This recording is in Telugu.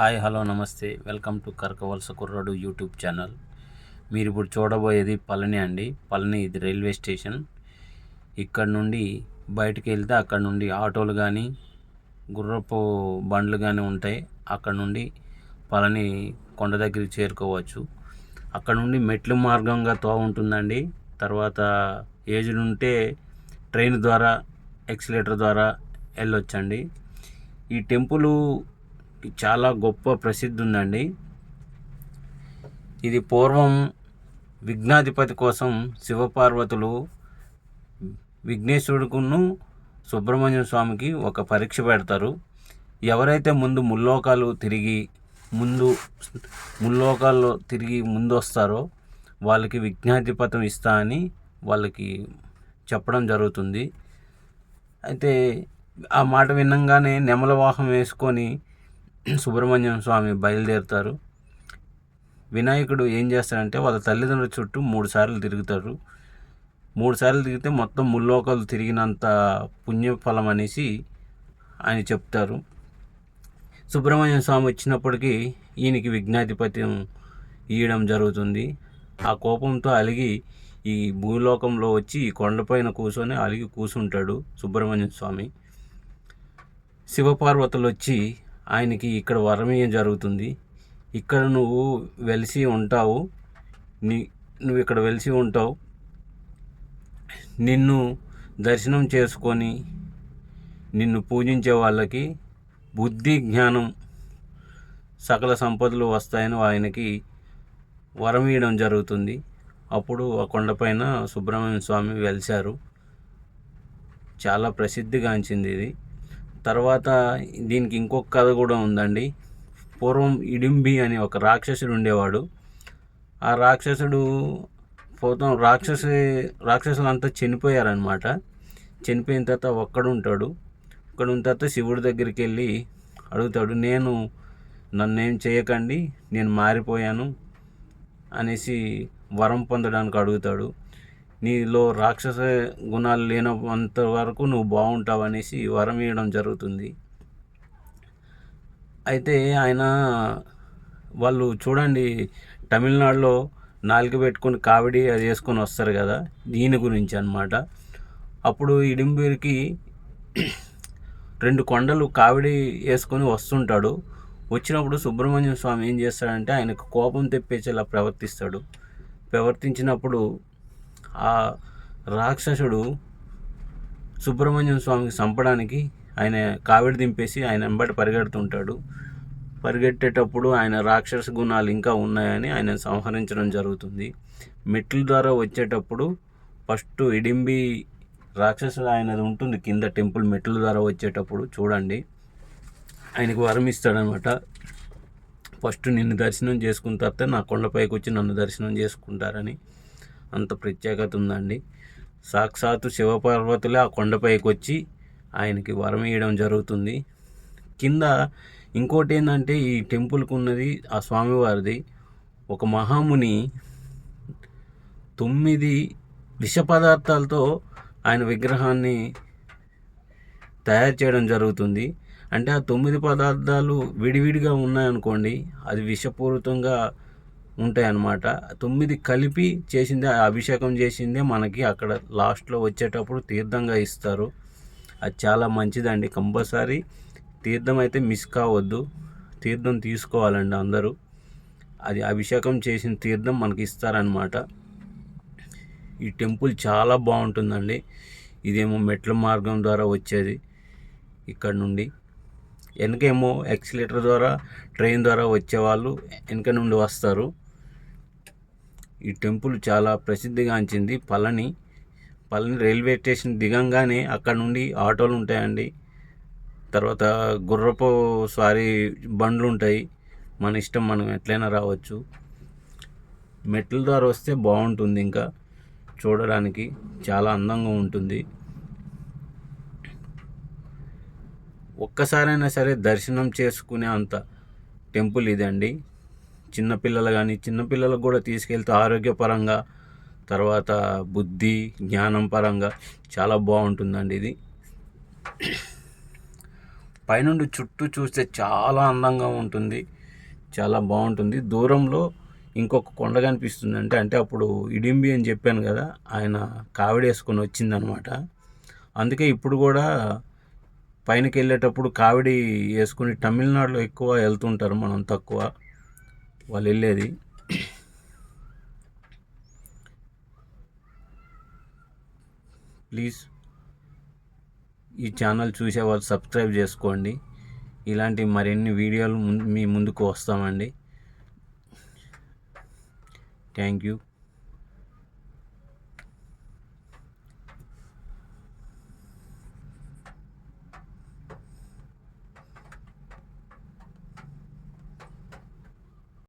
హాయ్ హలో నమస్తే. వెల్కమ్ టు కరకవలస కుర్రాడు యూట్యూబ్ ఛానల్. మీరు ఇప్పుడు చూడబోయేది పళని అండి. పళని ఇది రైల్వే స్టేషన్. ఇక్కడ నుండి బయటికి వెళ్తే అక్కడ నుండి ఆటోలు కానీ గుర్రపు బండ్లు కానీ ఉంటాయి. అక్కడ నుండి పళని కొండ దగ్గరికి చేరుకోవచ్చు. అక్కడ నుండి మెట్ల మార్గంగా తో ఉంటుందండి. తర్వాత ఏజ్డ్ ఉంటే ట్రైన్ ద్వారా ఎక్సిలేటర్ ద్వారా వెళ్ళొచ్చండి. ఈ టెంపుల్ చాలా గొప్ప ప్రసిద్ధి ఉందండి. ఇది పూర్వం విఘ్నాధిపతి కోసం శివపార్వతులు విఘ్నేశ్వరుడుకును సుబ్రహ్మణ్య స్వామికి ఒక పరీక్ష పెడతారు. ఎవరైతే ముందు ముల్లోకాలు తిరిగి ముందు ముల్లోకాల్లో తిరిగి ముందు వస్తారో వాళ్ళకి విఘ్నాధిపతం ఇస్తా అని వాళ్ళకి చెప్పడం జరుగుతుంది. అయితే ఆ మాట వినంగానే నెమల వాహం వేసుకొని సుబ్రహ్మణ్యం స్వామి బయలుదేరుతారు. వినాయకుడు ఏం చేస్తాడంటే వాళ్ళ తల్లిదండ్రుల చుట్టూ మూడు సార్లు తిరుగుతారు. మూడు సార్లు తిరిగితే మొత్తం ముల్లోకాలు తిరిగినంత పుణ్యఫలం అనేసి ఆయన చెప్తారు. సుబ్రహ్మణ్యం స్వామి వచ్చినప్పటికీ ఈయనకి విఘ్నాధిపత్యం ఇవ్వడం జరుగుతుంది. ఆ కోపంతో అలిగి ఈ భూలోకంలో వచ్చి ఈ కొండపైన కూర్చొని అలిగి కూర్చుంటాడు సుబ్రహ్మణ్య స్వామి. శివపార్వతులు వచ్చి ఆయనకి ఇక్కడ వరమీయం జరుగుతుంది. ఇక్కడ నువ్వు వెలిసి ఉంటావు. నీ నువ్వు ఇక్కడ వెలిసి ఉంటావు. నిన్ను దర్శనం చేసుకొని నిన్ను పూజించే వాళ్ళకి బుద్ధి జ్ఞానం సకల సంపదలు వస్తాయని ఆయనకి వరం ఇవ్వడం జరుగుతుంది. అప్పుడు ఆ కొండపైన సుబ్రహ్మణ్య స్వామి వెలిశారు. చాలా ప్రసిద్ధిగాంచింది ఇది. తర్వాత దీనికి ఇంకొక కథ కూడా ఉందండి. పూర్వం ఇడింబి అని ఒక రాక్షసుడు ఉండేవాడు. ఆ రాక్షసుడు పోతాం రాక్షసు రాక్షసులంతా చనిపోయారనమాట చనిపోయిన తర్వాత ఒక్కడు ఉంటాడు. ఒక్కడ ఉన్న తర్వాత శివుడి దగ్గరికి వెళ్ళి అడుగుతాడు నేను నన్నేం చేయకండి నేను మారిపోయాను అనేసి వరం పొందడానికి అడుగుతాడు. నీలో రాక్షస గుణాలు లేనంత వరకు నువ్వు బాగుంటావు అనేసి వరం ఇవ్వడం జరుగుతుంది. అయితే ఆయన వాళ్ళు చూడండి తమిళనాడులో నాలుక పెట్టుకొని కావిడి అది వేసుకొని వస్తారు కదా దీని గురించి అనమాట అప్పుడు ఇడింబూరికి రెండు కొండలు కావిడి వేసుకొని వస్తుంటాడు. వచ్చినప్పుడు సుబ్రహ్మణ్యం స్వామి ఏం చేస్తాడంటే ఆయనకు కోపం తెప్పించేలా ప్రవర్తిస్తాడు. ప్రవర్తించినప్పుడు ఆ రాక్షసుడు సుబ్రహ్మణ్యం స్వామికి చంపడానికి ఆయన కావిడి దింపేసి ఆయన వెంబడి పరిగెడుతుంటాడు. పరిగెట్టేటప్పుడు ఆయన రాక్షస గుణాలు ఇంకా ఉన్నాయని ఆయన సంహరించడం జరుగుతుంది. మెట్ల ద్వారా వచ్చేటప్పుడు ఫస్ట్ ఇడింబి రాక్షసుడు ఆయనది ఉంటుంది కింద టెంపుల్ మెట్ల ద్వారా వచ్చేటప్పుడు చూడండి. ఆయనకు వరం ఇస్తాడనమాట. ఫస్ట్ నిన్ను దర్శనం చేసుకున్న తర్వాత నా కొండపైకి వచ్చి నన్ను దర్శనం చేసుకుంటారని. అంత ప్రత్యేకత ఉందండి. సాక్షాత్తు శివపార్వతులే ఆ కొండపైకి వచ్చి ఆయనకి వరం ఇవ్వడం జరుగుతుంది. కింద ఇంకోటి ఏంటంటే ఈ టెంపుల్కి ఉన్నది ఆ స్వామివారిది. ఒక మహాముని తొమ్మిది విష పదార్థాలతో ఆయన విగ్రహాన్ని తయారు చేయడం జరుగుతుంది. అంటే ఆ తొమ్మిది పదార్థాలు విడివిడిగా ఉన్నాయనుకోండి అది విషపూరితంగా ఉంటాయి అన్నమాట తొమ్మిది కలిపి చేసిందే అభిషేకం చేసిందే మనకి అక్కడ లాస్ట్లో వచ్చేటప్పుడు తీర్థంగా ఇస్తారు. అది చాలా మంచిదండి. కంపల్సరీ తీర్థం అయితే మిస్ కావద్దు. తీర్థం తీసుకోవాలండి అందరూ. అది అభిషేకం చేసిన తీర్థం మనకి ఇస్తారనమాట ఈ టెంపుల్ చాలా బాగుంటుందండి. ఇదేమో మెట్ల మార్గం ద్వారా వచ్చేది ఇక్కడ నుండి. వెనకేమో ఎక్సిలేటర్ ద్వారా ట్రైన్ ద్వారా వచ్చేవాళ్ళు వెనక నుండి వస్తారు. ఈ టెంపుల్ చాలా ప్రసిద్ధిగాంచింది పళని పళని రైల్వే స్టేషన్ దిగంగానే అక్కడ నుండి ఆటోలు ఉంటాయండి. తర్వాత గుర్రపు స్వారీ బండ్లు ఉంటాయి. మన ఇష్టం మనం ఎట్లయినా రావచ్చు. మెట్ల ద్వారా వస్తే బాగుంటుంది ఇంకా చూడడానికి. చాలా అందంగా ఉంటుంది. ఒక్కసారైనా సరే దర్శనం చేసుకునే అంత టెంపుల్ ఇదండి. చిన్నపిల్లలు కానీ చిన్నపిల్లలకు కూడా తీసుకెళ్తే ఆరోగ్యపరంగా తర్వాత బుద్ధి జ్ఞానం పరంగా చాలా బాగుంటుందండి ఇది. పైనుండి చుట్టూ చూస్తే చాలా అందంగా ఉంటుంది చాలా బాగుంటుంది. దూరంలో ఇంకొక కొండ కనిపిస్తుంది అంటే అంటే అప్పుడు ఇడింబి అని చెప్పాను కదా ఆయన కావిడి వేసుకొని వచ్చిందనమాట. అందుకే ఇప్పుడు కూడా పైనకి వెళ్ళేటప్పుడు కావిడి వేసుకుని తమిళనాడులో ఎక్కువ వెళ్తుంటారు మనం తక్కువ. వాళ్ళు వెళ్ళేది ప్లీజ్ ఈ ఛానల్ చూసే వాళ్ళు సబ్స్క్రైబ్ చేసుకోండి. ఇలాంటి మరిన్ని వీడియోలు మీ ముందుకు వస్తామండి. Thank you.